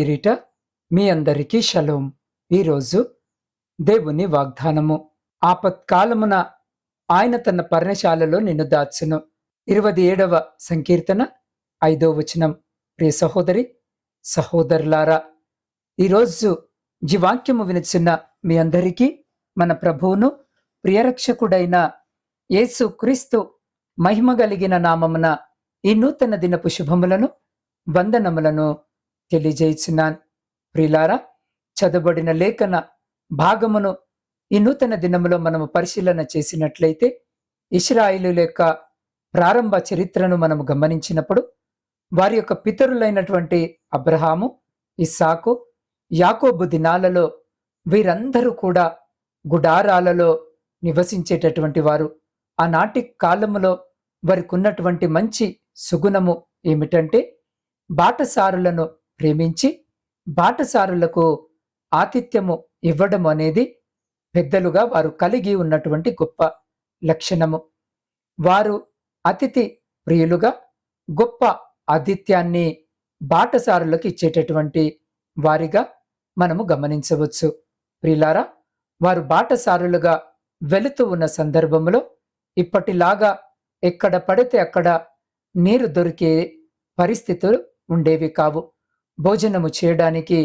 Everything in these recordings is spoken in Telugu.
పేరిట మీ అందరికీ షలోం. ఈరోజు దేవుని వాగ్దానము. ఆపత్కాలమున ఆయన తన పర్ణశాలలో నిన్ను దాచును. ఇరవై ఏడవ సంకీర్తన ఐదో వచనం. ప్రియ సహోదరి సహోదరులారా ఈరోజు జీవాక్యము వినిచిన మీ అందరికీ మన ప్రభువును ప్రియరక్షకుడైన యేసు క్రీస్తు మహిమ కలిగిన నామమున ఈ నూతన దినపు శుభములను వందనములను తెలియజేయుచున్నాను. ప్రిలారా చదవబడిన లేఖన భాగమును ఈ నూతన దినములో మనము పరిశీలన చేసినట్లయితే ఇస్రాయిలు యొక్క ప్రారంభ చరిత్రను మనము గమనించినప్పుడు వారి యొక్క పితరులైనటువంటి అబ్రహాము ఇస్సాకు యాకోబు దినాలలో వీరందరూ కూడా గుడారాలలో నివసించేటటువంటి వారు. ఆనాటి కాలములో వారికి ఉన్నటువంటి మంచి సుగుణము ఏమిటంటే బాటసారులను ప్రేమించి బాటసారులకు ఆతిథ్యము ఇవ్వడం అనేది పెద్దలుగా వారు కలిగి ఉన్నటువంటి గొప్ప లక్షణము. వారు అతిథి ప్రియులుగా గొప్ప ఆతిథ్యాన్ని బాటసారులకు ఇచ్చేటటువంటి వారిగా మనము గమనించవచ్చు. ప్రియులారా వారు బాటసారులుగా వెళుతూ ఉన్న సందర్భంలో ఇప్పటిలాగా ఎక్కడ పడితే అక్కడ నీరు దొరికే పరిస్థితులు ఉండేవి కావు. భోజనము చేయడానికి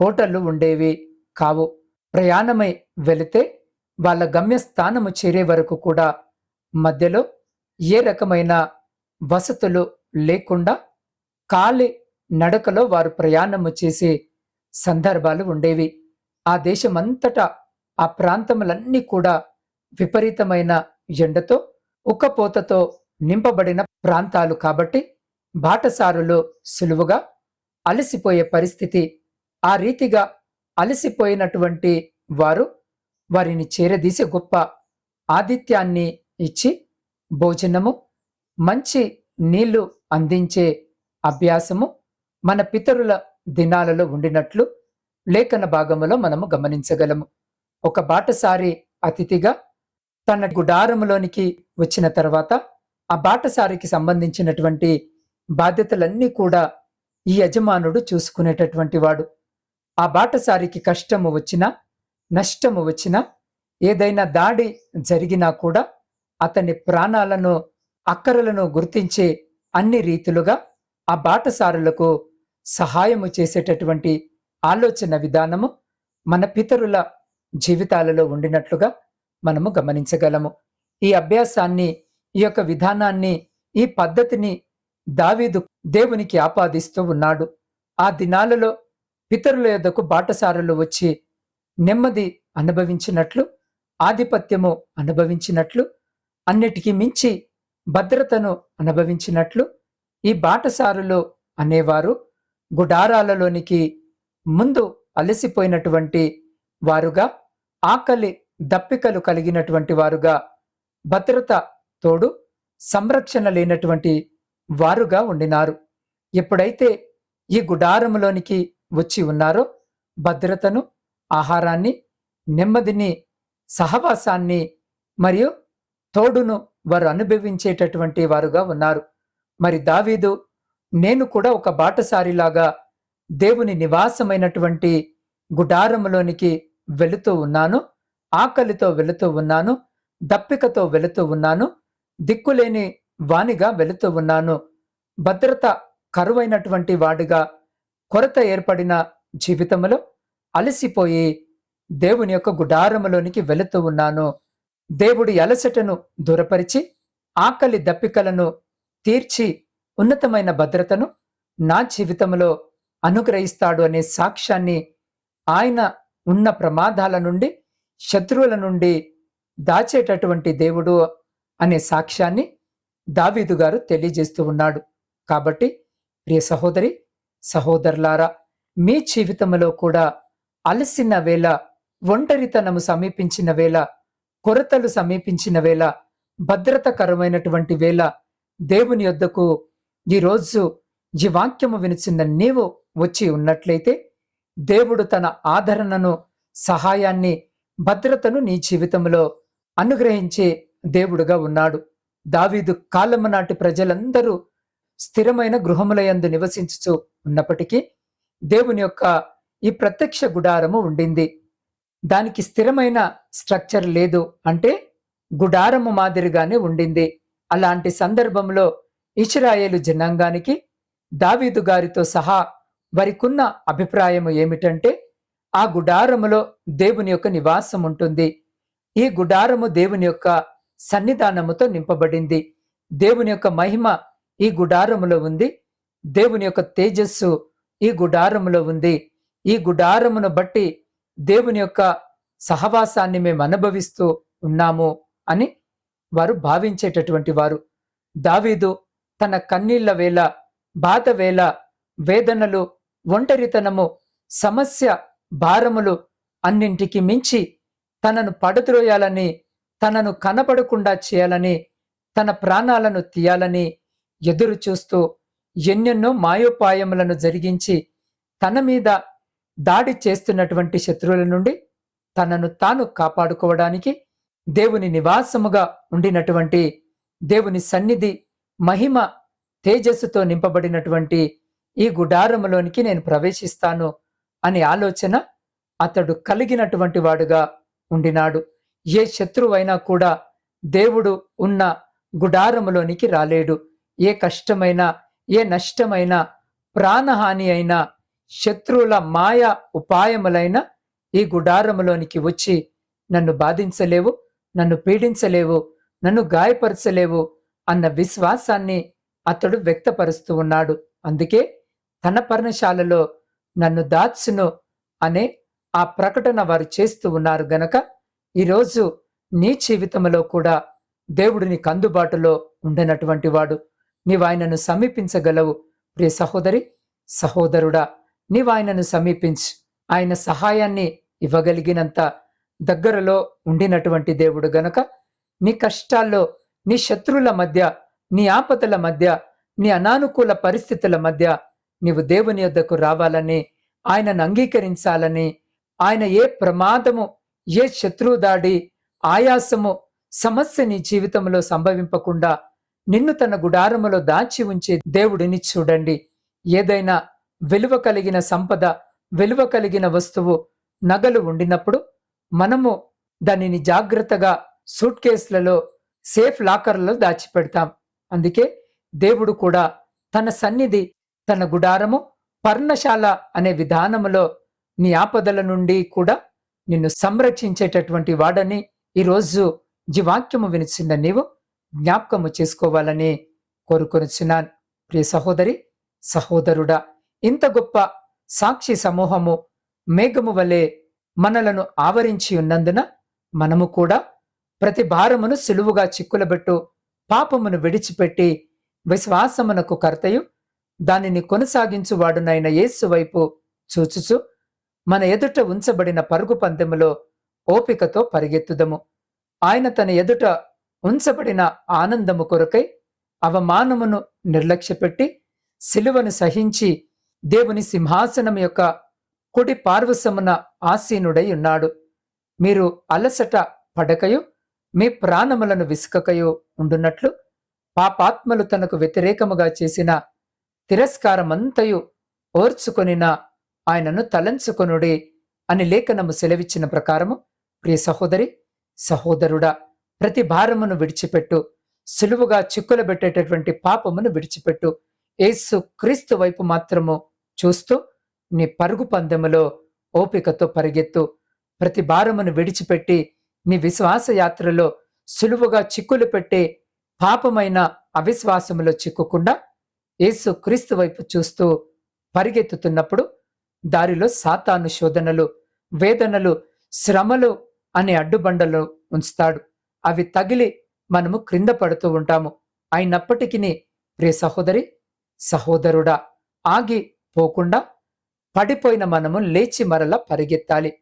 హోటళ్ళు ఉండేవి కావు. ప్రయాణమై వెళితే వాళ్ళ గమ్యస్థానము చేరే వరకు కూడా మధ్యలో ఏ రకమైన వసతులు లేకుండా కాలి నడకలో వారు ప్రయాణము చేసే సందర్భాలు ఉండేవి. ఆ దేశమంతటా ఆ ప్రాంతములన్నీ కూడా విపరీతమైన ఎండతో ఉక్కపోతతో నింపబడిన ప్రాంతాలు కాబట్టి బాటసారులు సులువుగా అలసిపోయే పరిస్థితి ఆ రీతిగా అలసిపోయినటువంటి వారు వారిని చేరదీసే గొప్ప ఆతిథ్యాన్ని ఇచ్చి భోజనము మంచి నీళ్ళు అందించే అభ్యాసము మన పితరుల దినాలలో ఉండినట్లు లేఖన భాగములో మనము గమనించగలము. ఒక బాటసారి అతిథిగా తన గుడారములోనికి వచ్చిన తర్వాత ఆ బాటసారికి సంబంధించినటువంటి బాధ్యతలన్నీ కూడా ఈ యజమానుడు చూసుకునేటటువంటి వాడు. ఆ బాటసారికి కష్టము వచ్చినా నష్టము వచ్చినా ఏదైనా దాడి జరిగినా కూడా అతని ప్రాణాలను అక్కరలను గుర్తించే అన్ని రీతులుగా ఆ బాటసారులకు సహాయము చేసేటటువంటి ఆలోచన విధానము మన పితరుల జీవితాలలో ఉండినట్లుగా మనము గమనించగలము. ఈ అభ్యాసాన్ని ఈ యొక్క విధానాన్ని ఈ పద్ధతిని దావీదు దేవునికి ఆపాదిస్తూ ఉన్నాడు. ఆ దినాలలో పితరుల యొద్దకు బాటసారులు వచ్చి నెమ్మది అనుభవించినట్లు ఆధిపత్యము అనుభవించినట్లు అన్నిటికీ మించి భద్రతను అనుభవించినట్లు ఈ బాటసారులు అనేవారు గుడారాలలోనికి ముందు అలసిపోయినటువంటి వారుగా ఆకలి దప్పికలు కలిగినటువంటి వారుగా భద్రత తోడు సంరక్షణ లేనటువంటి వారుగా ఉండినారు. ఎప్పుడైతే ఈ గుడారములోనికి వచ్చి ఉన్నారో భద్రతను ఆహారాన్ని నెమ్మదిని సహవాసాన్ని మరియు తోడును వారు అనుభవించేటటువంటి వారుగా ఉన్నారు. మరి దావీదు నేను కూడా ఒక బాటసారిలాగా దేవుని నివాసమైనటువంటి గుడారములోనికి వెళుతూ ఉన్నాను. ఆకలితో వెళుతూ ఉన్నాను. దప్పికతో వెళుతూ ఉన్నాను. దిక్కులేని వానిగా వెళుతూ ఉన్నాను. భద్రత కరువైనటువంటి వాడిగా కొరత ఏర్పడిన జీవితంలో అలసిపోయి దేవుని యొక్క గుడారములోనికి వెళుతూ ఉన్నాను. దేవుడి అలసటను దూరపరిచి ఆకలి దప్పికలను తీర్చి ఉన్నతమైన భద్రతను నా జీవితంలో అనుగ్రహిస్తాడు అనే సాక్ష్యాన్ని ఆయన ఉన్న ప్రమాదాల నుండి శత్రువుల నుండి దాచేటటువంటి దేవుడు అనే సాక్ష్యాన్ని దావీదు గారు తెలియజేస్తూ ఉన్నాడు. కాబట్టి ప్రియ సహోదరి సహోదరులారా మీ జీవితంలో కూడా అలసిన వేళ ఒంటరితనము సమీపించిన వేళ కొరతలు సమీపించిన వేళ భద్రతకరమైనటువంటి వేళ దేవుని యొద్దకు ఈరోజు ఈ వాక్యము వినిచిన నీవు వచ్చి ఉన్నట్లయితే దేవుడు తన ఆదరణను సహాయాన్ని భద్రతను నీ జీవితంలో అనుగ్రహించే దేవుడుగా ఉన్నాడు. దావీదు కాలము నాటి ప్రజలందరూ స్థిరమైన గృహములయందు నివసించుచు ఉన్నప్పటికీ దేవుని యొక్క ఈ ప్రత్యక్ష గుడారము ఉండింది. దానికి స్థిరమైన స్ట్రక్చర్ లేదు అంటే గుడారము మాదిరిగానే ఉండింది. అలాంటి సందర్భంలో ఇస్రాయేలు జనాంగానికి దావీదు గారితో సహా వారికున్న అభిప్రాయము ఏమిటంటే ఆ గుడారములో దేవుని యొక్క నివాసం ఉంటుంది ఈ గుడారము దేవుని యొక్క సన్నిధానముతో నింపబడింది. దేవుని యొక్క మహిమ ఈ గుడారములో ఉంది. దేవుని యొక్క తేజస్సు ఈ గుడారములో ఉంది. ఈ గుడారమును బట్టి దేవుని యొక్క సహవాసాన్ని మేము అనుభవిస్తూ ఉన్నాము అని వారు భావించేటటువంటి వారు. దావీదు తన కన్నీళ్ళ వేళ బాధ వేళ వేదనలు ఒంటరితనము సమస్య భారములు అన్నింటికి మించి తనను పడద్రోయాలని తనను కనపడకుండా చేయాలని తన ప్రాణాలను తీయాలని ఎదురు చూస్తూ ఎన్నెన్నో మాయోపాయములను జరిగించి తన మీద దాడి చేస్తున్నటువంటి శత్రువుల నుండి తనను తాను కాపాడుకోవడానికి దేవుని నివాసముగా ఉండినటువంటి దేవుని సన్నిధి మహిమ తేజస్సుతో నింపబడినటువంటి ఈ గుడారములోనికి నేను ప్రవేశిస్తాను అనే ఆలోచన అతడు కలిగినటువంటి వాడుగా ఉండినాడు. ఏ శత్రువైనా కూడా దేవుడు ఉన్న గుడారములోనికి రాలేడు. ఏ కష్టమైనా ఏ నష్టమైనా ప్రాణహాని అయినా శత్రువుల మాయ ఉపాయములైన ఈ గుడారములోనికి వచ్చి నన్ను బాధించలేవు నన్ను పీడించలేవు నన్ను గాయపరచలేవు అన్న విశ్వాసాన్ని అతడు వ్యక్తపరుస్తూ ఉన్నాడు. అందుకే తన పర్ణశాలలో నన్ను దాచును అనే ఆ ప్రకటన వారు చేస్తూ ఉన్నారు గనక ఈరోజు నీ జీవితంలో కూడా దేవుడు నీకు అందుబాటులో ఉండనటువంటి వాడు. నీవు ఆయనను సమీపించగలవు. ప్రియ సహోదరి సహోదరుడా నీవు ఆయనను సమీపించు. ఆయన సహాయాన్ని ఇవ్వగలిగినంత దగ్గరలో ఉండినటువంటి దేవుడు గనక నీ కష్టాల్లో నీ శత్రువుల మధ్య నీ ఆపదల మధ్య నీ అనానుకూల పరిస్థితుల మధ్య నీవు దేవుని యొద్దకు రావాలని ఆయనను అంగీకరించాలని ఆయన ఏ ప్రమాదము ఏ శత్రువు దాడి ఆయాసము సమస్య నీ జీవితంలో సంభవింపకుండా నిన్ను తన గుడారములో దాచి ఉంచే దేవుడిని చూడండి. ఏదైనా విలువ కలిగిన సంపద విలువ కలిగిన వస్తువు నగలు ఉండినప్పుడు మనము దానిని జాగ్రత్తగా సూట్ కేసులలో సేఫ్ లాకర్లలో దాచిపెడతాం. అందుకే దేవుడు కూడా తన సన్నిధి తన గుడారము పర్ణశాల అనే విధానములో నీ ఆపదల నుండి కూడా నిన్ను సంరక్షించేటటువంటి వాడని ఈరోజు జీవాక్యము వినిచిన నీవు జ్ఞాపకము చేసుకోవాలని కోరుకొనిచున్నాను. ప్రియ సహోదరి సహోదరుడా ఇంత గొప్ప సాక్షి సమూహము మేఘము వలె మనలను ఆవరించి ఉన్నందున మనము కూడా ప్రతి భారమును సులువుగా చిక్కులబెట్టు పాపమును విడిచిపెట్టి విశ్వాసమునకు కర్తయు. దానిని కొనసాగించువాడునైన యేసు వైపు చూచుచు మన ఎదుట ఉంచబడిన పరుగు పందెములో ఓపికతో పరిగెత్తుదము. ఆయన తన ఎదుట ఉంచబడిన ఆనందము కొరకై అవమానమును నిర్లక్ష్యపెట్టి సిలువను సహించి దేవుని సింహాసనం యొక్క కుడి పార్వసమున ఆసీనుడై ఉన్నాడు. మీరు అలసట పడకయు మీ ప్రాణములను విసుకకయు ఉండున్నట్లు పాపాత్మలు తనకు వ్యతిరేకముగా చేసిన తిరస్కారమంతయు ఓర్చుకొనిన ఆయనను తలంచుకొనుడి అని లేఖనము సెలవిచ్చిన ప్రకారము ప్రియ సహోదరి సహోదరుడా ప్రతి భారమును విడిచిపెట్టు. సులువుగా చిక్కులు పెట్టేటటువంటి పాపమును విడిచిపెట్టు. ఏసు క్రీస్తు వైపు మాత్రము చూస్తూ నీ పరుగు పందెములో ఓపికతో పరిగెత్తు. ప్రతి భారమును విడిచిపెట్టి నీ విశ్వాస యాత్రలో సులువుగా చిక్కులు పెట్టే పాపమైన అవిశ్వాసములో చిక్కుకుండా యేసు క్రీస్తు వైపు చూస్తూ పరిగెత్తుతున్నప్పుడు దారిలో సాతాను శోధనలు వేదనలు శ్రమలు అనే అడ్డుబండలు ఉంచుతాడు. అవి తగిలి మనము క్రింద పడుతూ ఉంటాము. అయినప్పటికీ ప్రియ సహోదరి సహోదరుడా ఆగి పోకుండా పడిపోయిన మనము లేచి మరల పరిగెత్తాలి.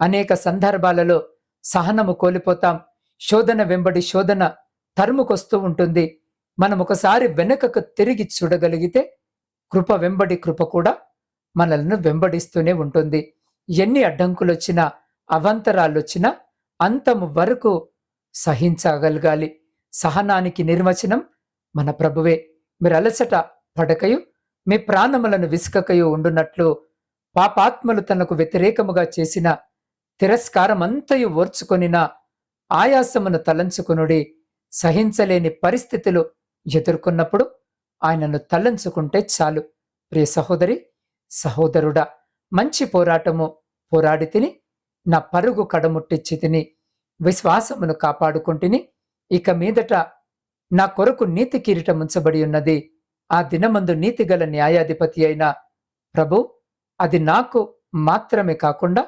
అనేక సందర్భాలలో సహనము కోల్పోతాం. శోధన వెంబడి శోధన తరుముకొస్తూ ఉంటుంది. మనం ఒకసారి వెనుకకు తిరిగి చూడగలిగితే కృప వెంబడి కృప కూడా మనల్ని వెంబడిస్తూనే ఉంటుంది. ఎన్ని అడ్డంకులు వచ్చినా అవంతరాలు వచ్చినా అంతము వరకు సహించగలగాలి. సహనానికి నిర్వచనం మన ప్రభువే. మీరు అలసట పడకయు మీ ప్రాణములను విసుకకయు ఉండునట్లు పాపాత్మలు తనకు వ్యతిరేకముగా చేసిన తిరస్కారమంతయు ఓర్చుకొనిన ఆయాసమును తలంచుకునుడి. సహించలేని పరిస్థితులు ఎదుర్కొన్నప్పుడు ఆయనను తలంచుకుంటే చాలు. ప్రియ సహోదరి సహోదరుడా మంచి పోరాటము పోరాడి తిని నా పరుగు కడముట్టిచ్చి తిని విశ్వాసమును కాపాడుకుంటుని ఇక మీదట నా కొరకు నీతి కిరీటం ఉంచబడి ఉన్నది. ఆ దినమందు నీతిగల న్యాయాధిపతి అయిన ప్రభు అది నాకు మాత్రమే కాకుండా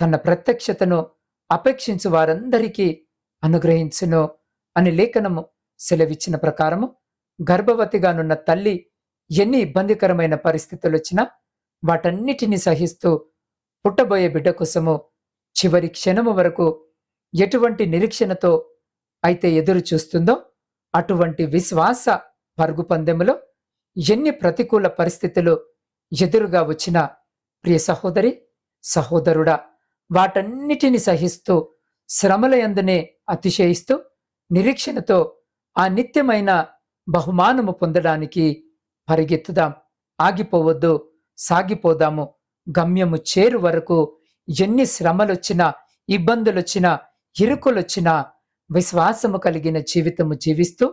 తన ప్రత్యక్షతను అపేక్షించు వారందరికీ అనుగ్రహించును అని లేఖనము సెలవిచ్చిన ప్రకారము గర్భవతిగానున్న తల్లి ఎన్ని ఇబ్బందికరమైన పరిస్థితులు వచ్చినా వాటన్నిటిని సహిస్తూ పుట్టబోయే బిడ్డ కోసము చివరి క్షణము వరకు ఎటువంటి నిరీక్షణతో అయితే ఎదురు చూస్తుందో అటువంటి విశ్వాస పరుగు పందెములో ఎన్ని ప్రతికూల పరిస్థితులు ఎదురుగా వచ్చిన ప్రియ సహోదరి సహోదరుడా వాటన్నిటిని సహిస్తూ శ్రమలయందునే అతిశయిస్తూ నిరీక్షణతో ఆ నిత్యమైన బహుమానము పొందడానికి పరిగెత్తుదాం. ఆగిపోవద్దు. సాగిపోదాము. గమ్యము చేరు వరకు ఎన్ని శ్రమలొచ్చినా ఇబ్బందులొచ్చినా ఇరుకులొచ్చినా విశ్వాసము కలిగిన జీవితము జీవిస్తూ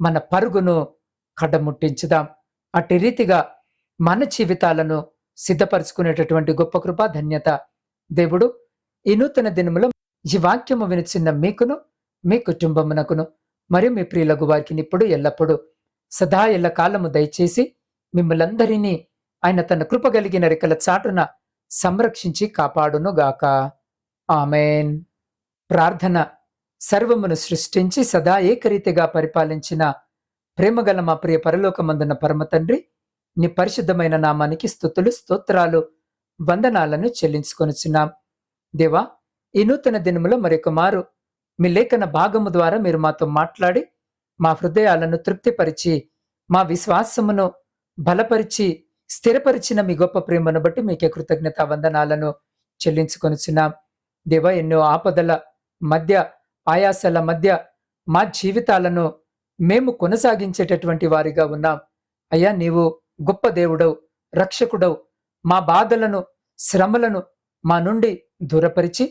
మన పరుగును కడముట్టించుదాం. అటు రీతిగా మన జీవితాలను సిద్ధపరచుకునేటటువంటి గొప్ప కృప ధన్యత. దేవుడు ఈ నూతన దినములో ఈ వాక్యము వినిచిన్న మీకును మీ కుటుంబమునకును మరియు మీ ప్రియులకు వారికి ఇప్పుడు ఎల్లప్పుడూ సదా ఎల్ల కాలము దయచేసి మిమ్మలందరినీ ఆయన తన కృప కలిగిన రెక్కల చాటున సంరక్షించి కాపాడును గాక ఆమెన్. ప్రార్థన సర్వమును సృష్టించి సదా ఏకరీతిగా పరిపాలించిన ప్రేమగల మా ప్రియ పరలోకమందున్న పరమతండ్రి నీ పరిశుద్ధమైన నామానికి స్థుతులు స్తోత్రాలు వందనాలను చెల్లించుకొనిచున్నాం. దేవా ఈ నూతన దినములో మరొక మారు మీ లేఖన భాగము ద్వారా మీరు మాతో మాట్లాడి మా హృదయాలను తృప్తిపరిచి మా విశ్వాసమును బలపరిచి స్థిరపరిచిన మీ గొప్ప ప్రేమను బట్టి మీకే కృతజ్ఞత వందనాలను చెల్లించుకొనిచున్నాం. దేవా ఎన్నో ఆపదల మధ్య ఆయాసాల మధ్య మా జీవితాలను మేము కొనసాగించేటటువంటి వారిగా ఉన్నాం. అయ్యా నీవు గొప్ప దేవుడవు రక్షకుడవు. మా బాధలను శ్రమలను మా నుండి దూరపరిచి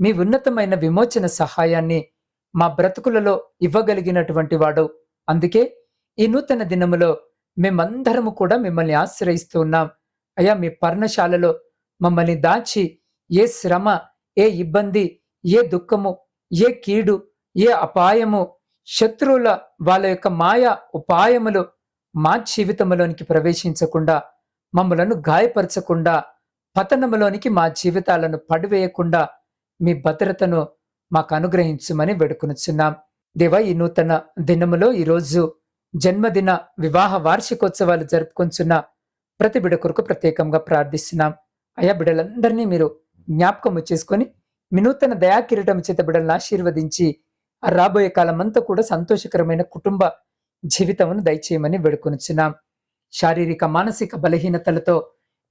మీ ఉన్నతమైన విమోచన సహాయాన్ని మా బ్రతుకులలో ఇవ్వగలిగినటువంటి వాడు అందుకే ఈ నూతన దినములో మేమందరము కూడా మిమ్మల్ని ఆశ్రయిస్తూ ఉన్నాం. అయ్యా మీ పర్ణశాలలో మమ్మల్ని దాచి ఏ శ్రమ ఏ ఇబ్బంది ఏ దుఃఖము ఏ కీడు ఏ అపాయము శత్రువుల వాళ్ళ యొక్క మాయ ఉపాయములు మా జీవితంలోనికి ప్రవేశించకుండా మమ్మలను గాయపరచకుండా పతనములోనికి మా జీవితాలను పడివేయకుండా మీ భద్రతను మాకు అనుగ్రహించమని వేడుకొనుచున్నాం. దేవ ఈ నూతన దినములో ఈరోజు జన్మదిన వివాహ వార్షికోత్సవాలు జరుపుకొంచున్న ప్రతి బిడ కొరకు ప్రత్యేకంగా ప్రార్థిస్తున్నాం. అయా బిడలందరినీ మీరు జ్ఞాపకం చేసుకొని మీ నూతన దయాకిరీటం చేత బిడలను ఆశీర్వదించి ఆ రాబోయే కాలమంతా కూడా సంతోషకరమైన కుటుంబ జీవితమును దయచేయమని వేడుకొనిచున్నాం. శారీరక మానసిక బలహీనతలతో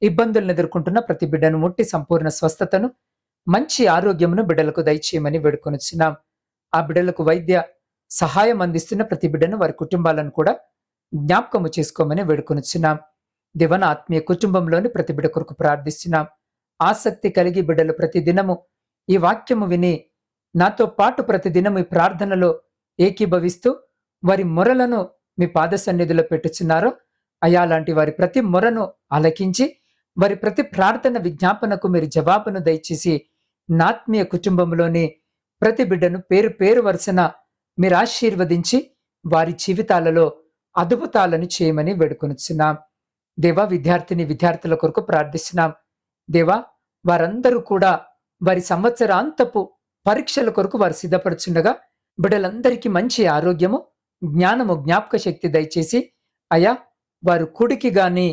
ఇబ్బందులను ఎదుర్కొంటున్న ప్రతి బిడ్డను ముట్టి సంపూర్ణ స్వస్థతను మంచి ఆరోగ్యమును బిడ్డలకు దయచేయమని వేడుకొనిచున్నాం. ఆ బిడ్డలకు వైద్య సహాయం అందిస్తున్న ప్రతి బిడ్డను వారి కుటుంబాలను కూడా జ్ఞాపకము చేసుకోమని వేడుకొనిచ్చున్నాం దివన ఆత్మీయ కుటుంబంలోని ప్రతి బిడ్డ కొరకు ప్రార్థిస్తున్నాం. ఆసక్తి కలిగి బిడ్డలు ప్రతి దినము ఈ వాక్యము విని నాతో పాటు ప్రతిదినం ఈ ప్రార్థనలో ఏకీభవిస్తూ వారి మొరలను మీ పాద సన్నిధిలో పెట్టుచున్నారో అయా లాంటి వారి ప్రతి మొరను ఆలకించి వారి ప్రతి ప్రార్థన విజ్ఞాపనకు మీరు జవాబును దయచేసి నాత్మీయ కుటుంబంలోని ప్రతి బిడ్డను పేరు పేరు వరుసన మీరు ఆశీర్వదించి వారి జీవితాలలో అద్భుతాలను చేయమని వేడుకొనిచున్నాం. దేవా విద్యార్థిని విద్యార్థుల కొరకు ప్రార్థిస్తున్నాం. దేవా వారందరూ కూడా వారి సంవత్సరాంతపు పరీక్షల కొరకు వారు సిద్ధపడుచుండగా బిడ్డలందరికీ మంచి ఆరోగ్యము జ్ఞానము జ్ఞాపక శక్తి దయచేసి అయా వారు కుడికి గాని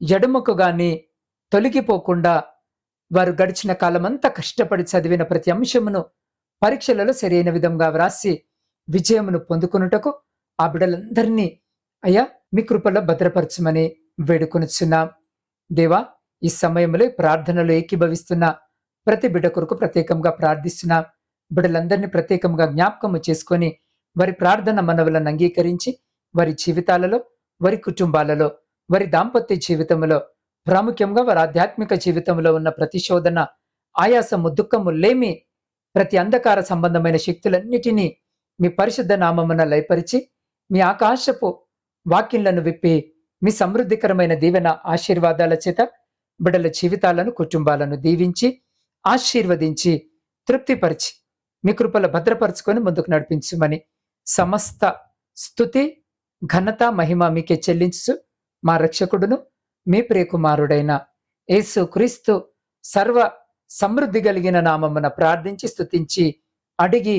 ఎడమకు గాని తొలగిపోకుండా వారు గడిచిన కాలమంతా కష్టపడి చదివిన ప్రతి అంశమును పరీక్షలలో సరైన విధంగా వ్రాసి విజయమును పొందుకున్నటకు ఆ బిడ్డలందరినీ అయ్యా మీ కృపల్లో భద్రపరచమని వేడుకొనుచున్నాం. దేవా ఈ సమయంలో ప్రార్థనలో ఏకీభవిస్తున్న ప్రతి బిడ్డ కొరకు ప్రత్యేకంగా ప్రార్థిస్తున్నాం. బిడ్డలందరినీ ప్రత్యేకంగా జ్ఞాపకము చేసుకొని వారి ప్రార్థన మనవులను అంగీకరించి వారి జీవితాలలో వారి కుటుంబాలలో వారి దాంపత్య జీవితంలో ప్రాముఖ్యంగా వారి ఆధ్యాత్మిక జీవితంలో ఉన్న ప్రతిశోధన ఆయాసము దుఃఖము లేమి ప్రతి అంధకార సంబంధమైన శక్తులన్నిటినీ మీ పరిశుద్ధ నామమున లయపరిచి మీ ఆకాశపు వాక్యంలను విప్పి మీ సమృద్ధికరమైన దీవెన ఆశీర్వాదాల చేత బిడ్డల జీవితాలను కుటుంబాలను దీవించి ఆశీర్వదించి తృప్తిపరిచి మీ కృపల భద్రపరుచుకొని ముందుకు నడిపించుమని సమస్త స్థుతి ఘనత మహిమ మీకే చెల్లించు మా రక్షకుడును మీ ప్రియకుమారుడైన యేసు క్రీస్తు సర్వ సమృద్ధి కలిగిన నామమున ప్రార్థించి స్థుతించి అడిగి